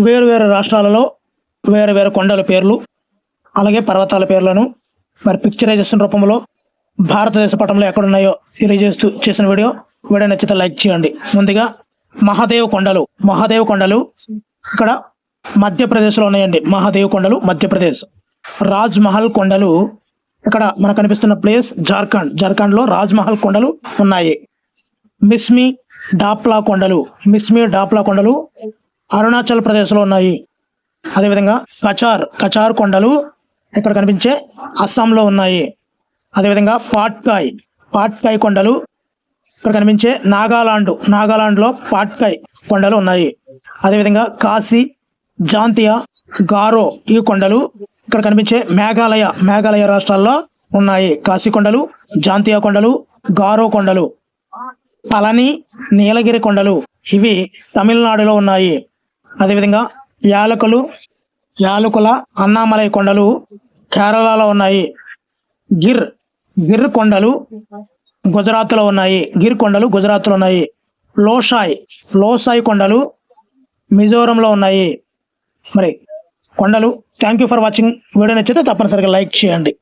వేరు వేరు రాష్ట్రాలలో వేరు వేరు కొండల పేర్లు అలాగే పర్వతాల పేర్లను మరి పిక్చరైజేషన్ రూపంలో భారతదేశ పటంలో ఎక్కడున్నాయో తెలియజేస్తూ చేసిన వీడియో. వీడియో నచ్చితే లైక్ చేయండి. ముందుగా మహాదేవ్ కొండలు. మహాదేవ్ కొండలు ఇక్కడ మధ్యప్రదేశ్లో ఉన్నాయండి. మహాదేవ్ కొండలు మధ్యప్రదేశ్. రాజ్ మహల్ కొండలు ఇక్కడ మనకు కనిపిస్తున్న ప్లేస్ జార్ఖండ్. జార్ఖండ్లో రాజ్ మహల్ కొండలు ఉన్నాయి. మిస్మి డాప్లా కొండలు. మిస్మి డాప్లా కొండలు అరుణాచల్ ప్రదేశ్లో ఉన్నాయి. అదేవిధంగా కచార్ కచార్ కొండలు ఇక్కడ కనిపించే అస్సాంలో ఉన్నాయి. అదేవిధంగా పాట్కాయ్ పాట్కాయ్ కొండలు ఇక్కడ కనిపించే నాగాలాండ్ నాగాలాండ్లో పాట్కాయ్ కొండలు ఉన్నాయి. అదేవిధంగా కాశీ జాంతియా గారో ఈ కొండలు ఇక్కడ కనిపించే మేఘాలయ మేఘాలయ రాష్ట్రాల్లో ఉన్నాయి. కాశీ కొండలు జాంతియా కొండలు గారో కొండలు పళని నీలగిరి కొండలు ఇవి తమిళనాడులో ఉన్నాయి. అదేవిధంగా యాలకులు యాలకుల అన్నామలై కొండలు కేరళలో ఉన్నాయి. గిర్ గిర్ కొండలు గుజరాత్లో ఉన్నాయి. గిర్ కొండలు గుజరాత్లో ఉన్నాయి. లోషాయ్ లోసాయ్ కొండలు మిజోరంలో ఉన్నాయి. మరి కొండలు thank you for watching video నచ్చితే తప్పనిసరిగా లైక్ చేయండి.